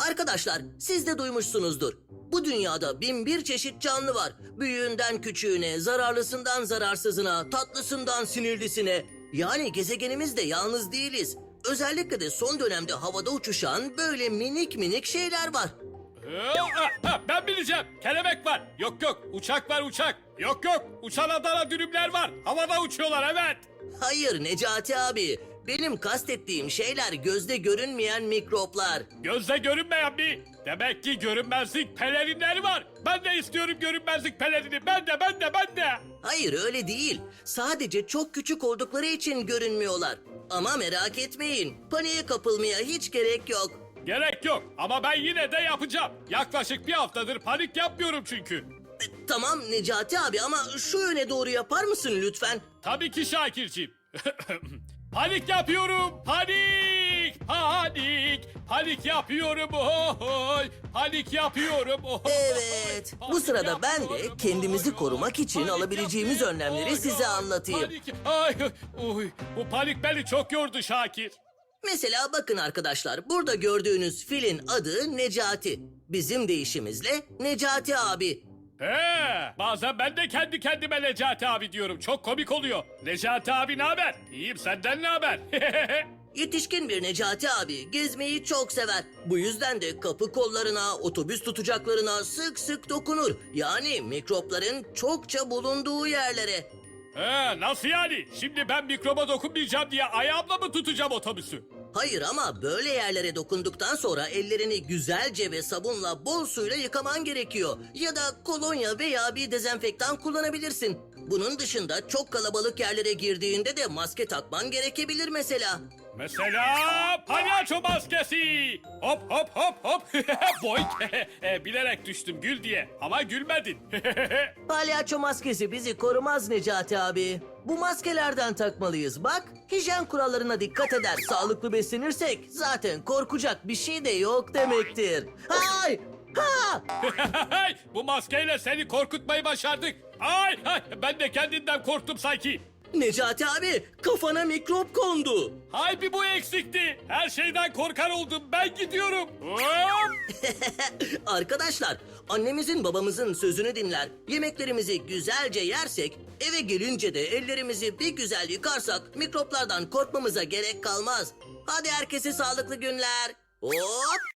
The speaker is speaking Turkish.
Arkadaşlar siz de duymuşsunuzdur. Bu dünyada bin bir çeşit canlı var. Büyüğünden küçüğüne, zararlısından zararsızına, tatlısından sinirlisine. Yani gezegenimizde yalnız değiliz. Özellikle de son dönemde havada uçuşan böyle minik minik şeyler var. Ben bileceğim. Kelebek var. Yok yok. Uçak var uçak. Yok yok. Uçan Adana dürümler var. Havada uçuyorlar evet. Hayır Necati abi. Benim kastettiğim şeyler gözde görünmeyen mikroplar. Gözle görünmeyen bir. Demek ki görünmezlik pelerinleri var. Ben de istiyorum görünmezlik pelerini. Ben de ben de ben de. Hayır öyle değil. Sadece çok küçük oldukları için görünmüyorlar. Ama merak etmeyin. Paniğe kapılmaya hiç gerek yok. Gerek yok ama ben yine de yapacağım. Yaklaşık bir haftadır panik yapmıyorum çünkü. E, tamam Necati abi ama şu yöne doğru yapar mısın lütfen? Tabii ki Şakir'ciğim. panik yapıyorum. Panik! Panik! Panik yapıyorum. Ohoy! Panik yapıyorum. Ohoy! Evet. Bu sırada ben de kendimizi korumak için alabileceğimiz önlemleri size anlatayım. Panik, ay, uy, bu panik beni çok yordu Şakir. Mesela bakın arkadaşlar burada gördüğünüz filin adı Necati. Bizim deyişimizle Necati abi. He, bazen ben de kendi kendime Necati abi diyorum. Çok komik oluyor. Necati abi ne haber? İyiyim senden ne haber? Yetişkin bir Necati abi gezmeyi çok sever. Bu yüzden de kapı kollarına, otobüs tutacaklarına sık sık dokunur. Yani mikropların çokça bulunduğu yerlere. He, nasıl yani? Şimdi ben mikroba dokunmayacağım diye ayağımla mı tutacağım otobüsü? Hayır ama böyle yerlere dokunduktan sonra ellerini güzelce ve sabunla bol suyla yıkaman gerekiyor. Ya da kolonya veya bir dezenfektan kullanabilirsin. Bunun dışında çok kalabalık yerlere girdiğinde de maske takman gerekebilir mesela. Mesela palyaço maskesi. Hop hop hop hop. Boy. E, Bilerek düştüm gül diye ama gülmedin. Palyaço maskesi bizi korumaz Necati abi. Bu maskelerden takmalıyız bak. Hijyen kurallarına dikkat eder. Sağlıklı beslenirsek zaten korkacak bir şey de yok demektir. Hay! Ha! Bu maskeyle seni korkutmayı başardık. Ay, ay ben de kendimden korktum sanki. Necati abi kafana mikrop kondu. Bir bu eksikti. Her şeyden korkar oldum. Ben gidiyorum. Hop! Arkadaşlar annemizin babamızın sözünü dinler. Yemeklerimizi güzelce yersek eve gelince de ellerimizi bir güzel yıkarsak mikroplardan korkmamıza gerek kalmaz. Hadi herkese sağlıklı günler. Hop!